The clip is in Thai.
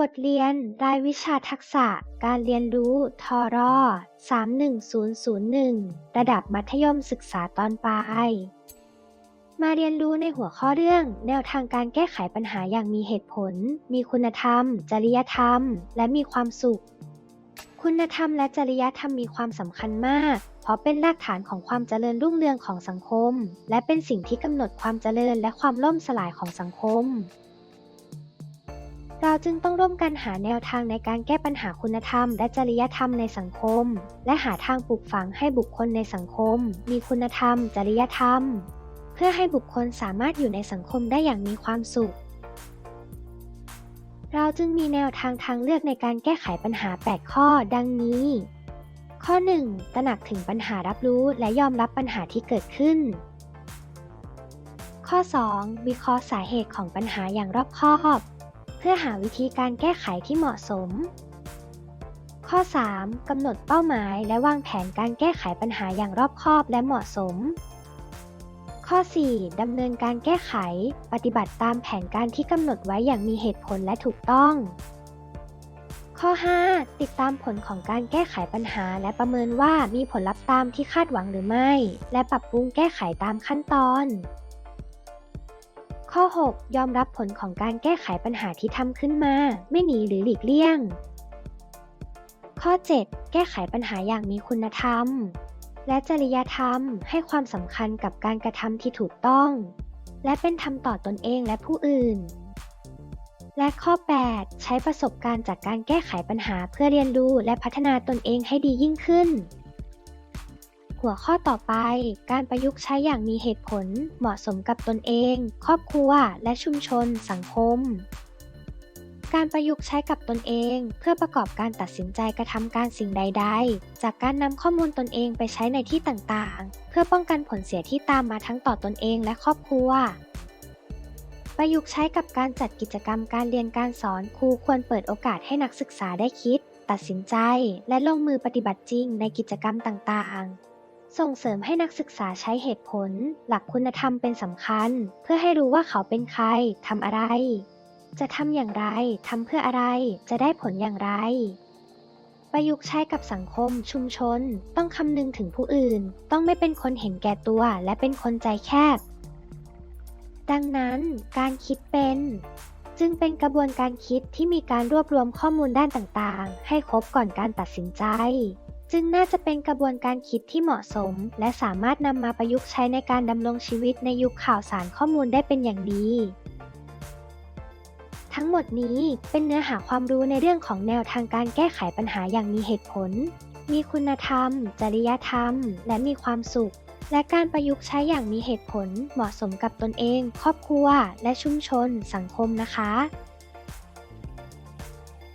บทเรียนรายวิชาทักษะการเรียนรู้ทอรอ31001 ระดับมัธยมศึกษาตอนปลาย มาเรียนรู้ในหัวข้อเรื่อง แนวทางการแก้ไขปัญหาอย่างมีเหตุผล มีคุณธรรม จริยธรรม และมีความสุข คุณธรรมและจริยธรรมมีความสำคัญมาก เพราะเป็นรากฐานของความเจริญรุ่งเรืองของสังคม และเป็นสิ่งที่กำหนดความเจริญและความล่มสลายของสังคม เราจึงต้องร่วมกันหาแนวทางในการแก้ปัญหาคุณธรรม และจริยธรรมในสังคม และหาทางปลูกฝังให้บุคคลในสังคม มีคุณธรรม จริยธรรม เพื่อให้บุคคลสามารถอยู่ในสังคมได้อย่างมีความสุข เราจึงมีแนวทางทางเลือกในการแก้ไขปัญหา 8 ข้อ ดังนี้ ข้อ 1. ตระหนักถึงปัญหารับรู้และยอมรับปัญหาที่เกิดขึ้นข้อ 2. วิเคราะห์สาเหตุของปัญหาอย่างรอบคอบ เพื่อหาวิธีการแก้ไขที่เหมาะสม ข้อ 3. กำหนดเป้าหมายและวางแผนการแก้ไขปัญหาอย่างรอบคอบและเหมาะสม ข้อ 4. ดำเนินการแก้ไข ปฏิบัติตามแผนการที่กำหนดไว้อย่างมีเหตุผลและถูกต้อง ข้อ 5. ติดตามผลของการแก้ไขปัญหา และประเมินว่ามีผลลัพธ์ตามที่คาดหวังหรือไม่ และปรับปรุงแก้ไขตามขั้นตอน ข้อ 6 ยอมรับผลของการแก้ไขปัญหาที่ทำขึ้นมา ไม่หนีหรือหลีกเลี่ยง ข้อ 7 แก้ไขปัญหาอย่างมีคุณธรรม และจริยธรรมให้ความสำคัญกับการกระทำที่ถูกต้อง และเป็นธรรมต่อตนเองและผู้อื่น และข้อ 8 ใช้ประสบการณ์จากการแก้ไขปัญหาเพื่อเรียนรู้และพัฒนาตนเองให้ดียิ่งขึ้น หัวข้อต่อไป การประยุกต์ใช้อย่างมีเหตุผล เหมาะสมกับตนเอง ครอบครัว และชุมชน สังคม การประยุกต์ใช้กับตนเอง เพื่อประกอบการตัดสินใจกระทำการสิ่งใด ๆ จากการนำข้อมูลตนเองไปใช้ในที่ต่างๆ เพื่อป้องกันผลเสียที่ตามมาทั้งต่อตนเองและครอบครัวประยุกต์ใช้กับการจัดกิจกรรมการเรียนการสอนครูควรเปิดโอกาสให้นักศึกษาได้คิด ตัดสินใจ และลงมือปฏิบัติจริงในกิจกรรมต่างๆ ส่งเสริมให้นักศึกษาใช้เหตุผล หลักคุณธรรมเป็นสำคัญ เพื่อให้รู้ว่าเขาเป็นใครทำอะไร จะทำอย่างไรทำเพื่ออะไร จะได้ผลอย่างไร ประยุกต์ใช้กับสังคม ชุมชน ต้องคำนึงถึงผู้อื่น ต้องไม่เป็นคนเห็นแก่ตัว และเป็นคนใจแคบ ดังนั้นการคิดเป็น จึงเป็นกระบวนการคิดที่มีการรวบรวมข้อมูลด้านต่างๆ ให้ครบก่อนการตัดสินใจ จึงน่าจะเป็นกระบวนการคิดที่เหมาะสม และสามารถนำมาประยุกต์ใช้ในการดำรงชีวิตในยุคข่าวสารข้อมูลได้เป็นอย่างดี ทั้งหมดนี้เป็นเนื้อหาความรู้ในเรื่องของแนวทางการแก้ไขปัญหาอย่างมีเหตุผล มีคุณธรรม จริยธรรม และมีความสุข และการประยุกต์ใช้อย่างมีเหตุผล เหมาะสมกับตนเอง ครอบครัว และชุมชน สังคมนะคะ